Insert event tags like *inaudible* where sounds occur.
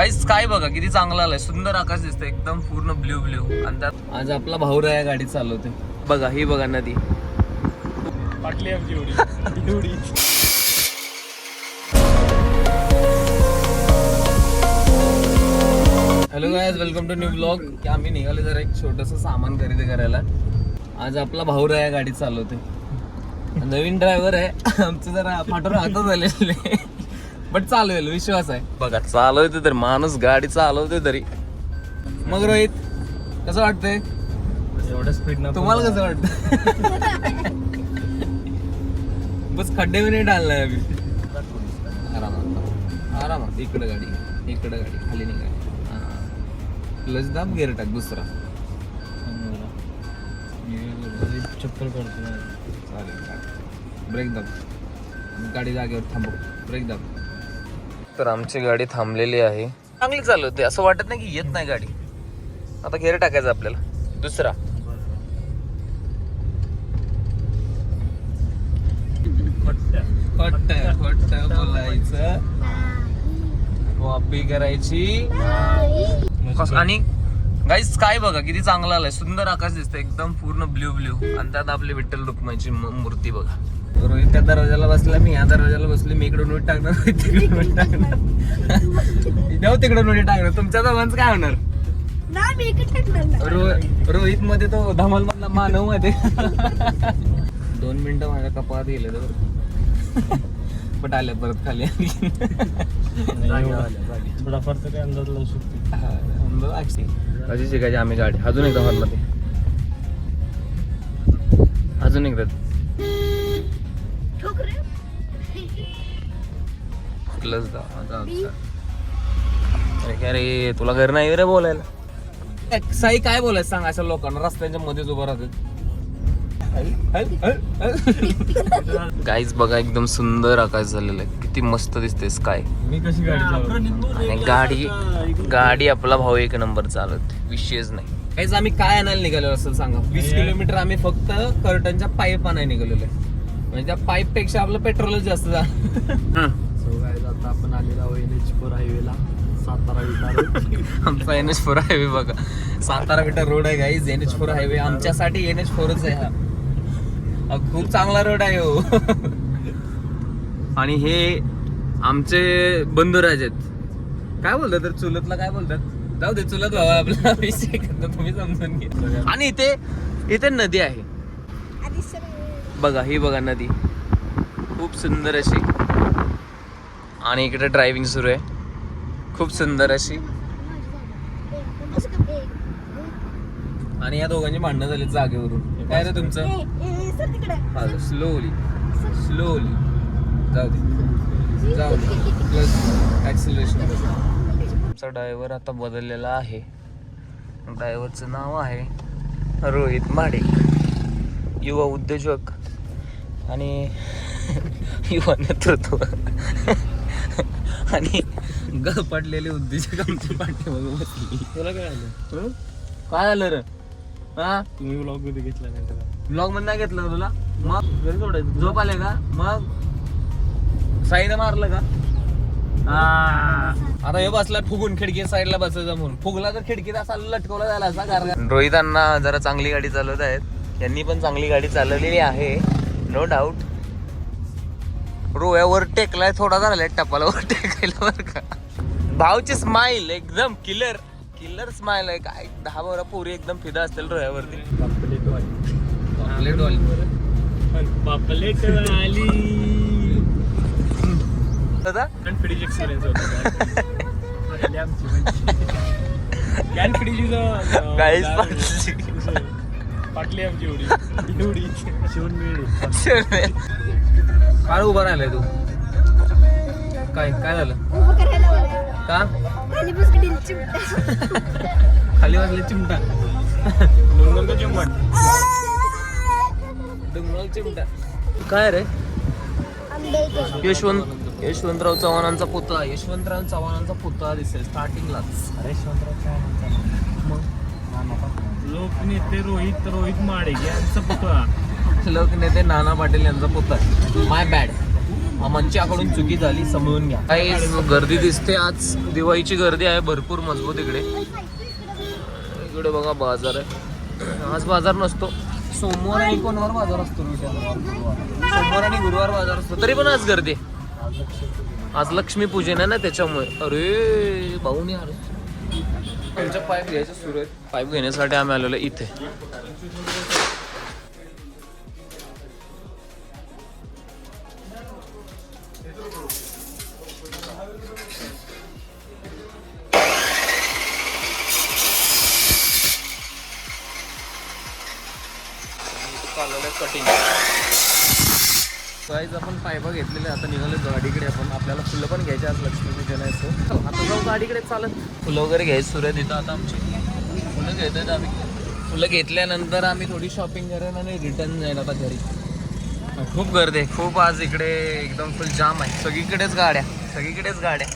गाईस काय बघा किती चांगला आलाय. सुंदर आकाश दिसतंय एकदम पूर्ण ब्ल्यू ब्ल्यू आणि त्यात आज आपला भाऊ या गाडी चालवते बघा ही बघा नदी. पाटली आमची एवढी. एवढी. Hello guys welcome to new blog की आम्ही निघाले जरा एक छोटस सामान खरेदी करायला. आज आपला भाऊ या गाडी चालवते नवीन ड्रायव्हर आहे. आमचं जरा फाटून हातात झालेले. बट चालवेल विश्वास आहे. बघा चालवते तरी माणूस गाडी चालवते तरी. मग रोहित कसं वाटतंय? एवढं स्पीड ना तुम्हाला कसं वाटतं बस खड्डे भी नाही डाललाय अभी आरामात आरामात. इकडं गाडी इकडं गाडी. खाली नाही गाडी क्लच दाब गेअर टाक दुसरा. चप्पल करतो चालेल चालेल. ब्रेक दाब. गाडी जागेवर थांबव. ब्रेक दाब. तर आमची गाडी थांबलेली आहे. चांगली चालवते असं वाटत नाही की येत नाही गाडी. आता गेअर टाकायचं आपल्याला. दुसरा. बोलायचं. कॉपी करायची. आणि गाईस काय बघा किती चांगला आलाय. सुंदर आकाश दिसतंय. एकदम पूर्ण ब्ल्यू ब्ल्यू आणि त्यात आपली विठ्ठल रुक्माची मूर्ती बघा. रोहित त्या दरवाजाला बसला मी या दरवाजाला बसले मी इकडून उडी टाकणार रोहित तिकडून उडी *laughs* टाकणार. देव तिकडून उडी टाकणार तुमच्या दोघांचं काय होणार? नाही मी इकडे टाकणार नाही. रो- रोहित मध्ये तो धमाल मधला मानवमध्ये. दोन मिनिटं माझ्या कपाळात गेले तर पण आले परत खाली. थोडाफार तरी अंदाज लावू शकतो? अशी शिकायची आम्ही गाडी. अजून एकदा हॉलमध्ये अजून एकदा. प्लस अरे काय रे तुला घर नाही रे बोलायला? साई काय बोलायचं सांग अशा लोकांना? रस्त्यांच्या मध्येच उभं राहतात गाईज बघा एकदम सुंदर आकाश झालेला आहे. किती मस्त दिसते स्काय मी कशी गाडी गाडी गाडी आपला भाऊ एक नंबर चालत विषयच नाही. काहीच आम्ही काय आणायला निघालो असेल सांगा? वीस किलोमीटर आम्ही फक्त कर्टनच्या पाईप आणायला निघालेलो आहे. म्हणजे त्या पाईपपेक्षा आपलं पेट्रोलच जास्त झालं. आपण आलेलो आहोत एन एच फोर हायवेला सातारा विटार *laughs* आमचा एन एच फोर हायवे बघा. सातारा विटा रोड आहे guys N H four highway आमच्यासाठी एन एच फोरच आहे हा. खूप चांगला रोड आहे हो. *laughs* आणि हे आमचे बंधुराज आहेत. काय बोलतात तर चुलतला काय बोलतात? जाऊ दे चुलत भावा आपला. *laughs* विषय करतो तुम्ही समजून घे आणि इथे इथे नदी आहे. बघा ही बघा नदी. खूप सुंदर अशी. आणि इकडे ड्रायव्हिंग सुरू आहे. खूप सुंदर अशी. आणि या दोघांची भांडणं झाली जागेवरून. काय रे तुमचं? हा स्लोली स्लोली जाऊ दे. जाऊ दे. प्लस ॲक्सिलेशन आमचा ड्रायव्हर आता बदललेला आहे. ड्रायव्हरचं नाव आहे रोहित माडिक. युवा उद्योजक. आणि *laughs* युवा नेतृत्व. आणि ग पडलेले उद्योजक आमच्या पाठीमागं बसली. तुला काय आलं? हं? काय आलं रे? हा? तुम्ही ब्लॉगमध्ये घेतला नाही त्याला ब्लॉगमध्ये नाही घेतलं का तुला? मग? घरी सोडायचं झोप आले का? मग? साईनं मारलं का? आता हे बसला फुगून खिडकी साईडला बसायचं म्हणून. फुगला तर खिडकीत असा लटकवला झाला असा कारण रोहितांना जरा चांगली गाडी चालवत आहेत. यांनी पण चांगली गाडी चालवलेली आहे. नो डाऊट रोयावर टेकलाय थोडा झालाय टपाला वर टेकायला बर का. भाऊची स्माइल एकदम किलर किलर स्माइल आहे. काय दहा बारा पोरी एकदम फिदा असतील दादा? कॅनफिडीची एक्सपिरियन्स होता Guys, पाटली. आमची एवढी. एवढी. शिवून मिळली. काय उभा राहिलाय तू. काय काय झालं? उभं करायला मला का? खाली बस कडील चिमटा. खाली वाजले चिमटा. डोंगर चिंबट डोंगराळ चिमटा. काय रे? आंबे यशवंत यशवंतराव चव्हाणांचा पुतळा यशवंतराव चव्हाणांचा पुतळा दिसेल स्टार्टिंगलाच. अरे लोकनेते रोहित रोहित माडे यांचा पुतळा. लोकनेते नाना पाटील यांचा पुतळा माय बॅड मंचाकडून चुकी झाली समजून घ्या. काही गर्दी दिसते आज. दिवाळीची गर्दी आहे भरपूर मजबूत इकडे. इकडे बघा बाजार आहे. आज बाजार नसतो. सोमवार आणि कोणवार बाजार असतो? सोमवार आणि गुरुवार बाजार असतो. तरी पण आज गर्दी. आहे. आज लक्ष्मी पूजन आहे ना त्याच्यामुळे. अरे भाऊनी आलो. आमच्या पाईप घ्यायचे सुरू आहेत. पाईप घेण्यासाठी आम्ही आलेलो इथे. कटिंग गाईज आपण पायबा घेतलेले आता निघाले गाडीकडे. आपण आपल्याला फुलं पण घ्यायचे आज लक्ष्मी पूजन आहे आता जाऊ गाडीकडे. चालत. फुलं वगैरे घ्यायची सुरू आहे तिथं. आता आमची फुलं घेतोय आम्ही. फुलं घेतल्यानंतर आम्ही थोडी शॉपिंग करेन आणि रिटर्न जाईल आता घरी. खूप गर्दी आहे. खूप आज इकडे एकदम फुल जाम आहे. सगळीकडेच गाड्या. सगळीकडेच गाड्या.